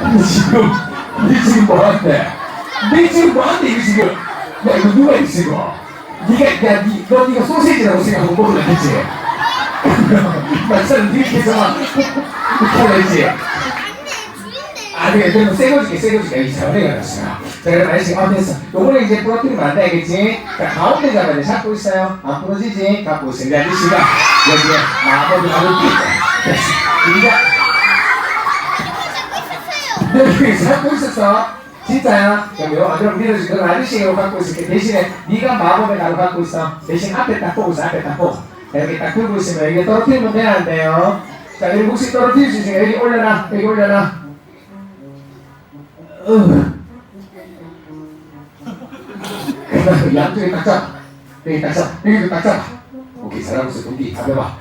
근데 지금 니 지금 뭐한테? 니 지금 뭐한테 이거 지금? 야 이거 누가 이거? 니가 야 니, 너 니가 소세지라고 생각하고 먹으려 했지? 맞잖아 해서만 이렇게 했지? 아, 그래, 그럼 새거 줄게, 새거 줄게. 여기 잘내가 났어. 자, 그럼 아저씨, 아, 됐어. 요번에 이제 부러뜨리면 안 되겠지? 자, 가운데 잡아야 돼. 잡고 있어요. 안 부러지지? 갖고 있어. 이제 아저씨가 여기에 마법을 게 있다. 이제 여기 잡고 있었어. 진짜야? 그럼 요, 그럼. 그럼 아저씨가 이거 갖고 있을게. 대신에 네가 마법의 가루 갖고 있어. 대신 앞에 딱 보고 있어. 앞에 딱 보고. 여기 딱 들고 있으면 이게 떨어뜨리면 돼요. 자, 그리고 혹시 떨어뜨릴 수 있으니까 여기 올려놔. 여기 올려놔. 양쪽에 딱 잡아. 여기 딱 잡아. 여기도 딱 잡아. 오케이 잘하고 있어. 동기 가벼봐.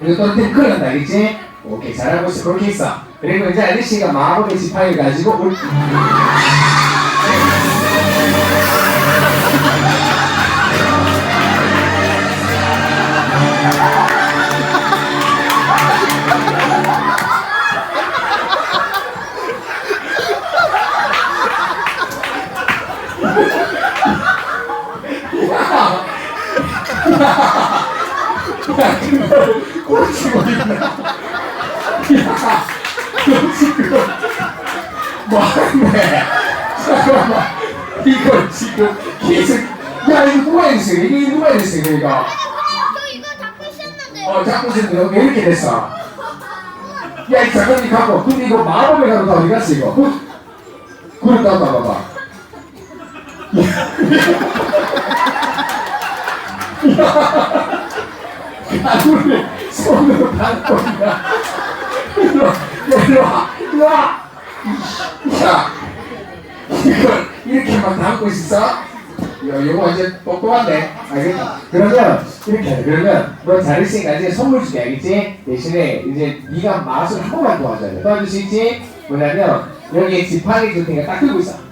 그리고 떨어뜨리면 큰일 난다. 알겠지? 오케이 잘하고 있어. 그렇게 있어. 그리고 이제 아저씨가 마법의 지팡이 가지고 올. 야, 그거 꼴찌고 있나? 야, 너 지금 뭐하네? 잠깐만, 이거 지금 계속 야 이거 누가 했어? 이게 누가 했어? 이거 저 이거 잡고 있었는데. 어 자꾸 지금 왜 이렇게 됐어? 야, 이 작가님 갖고 근데 이거 마법의 가루 다 어디 갔어 이거? 그, 그래 나봐 봐봐. 가루를 손으로 담고 있나? 와. 야, 이걸 이렇게 막 담고 있어? 야, 이거 완전 똑똑한데? 알겠다. 그러면 이렇게 해. 그러면 너 잘했으니까 이제 선물 줄게 알겠지? 대신에 이제 네가 맛을 한 번만 도와줘야 돼. 도와줄 수 있지? 뭐냐면 여기 지팡이 줄 테니까 딱 들고 있어.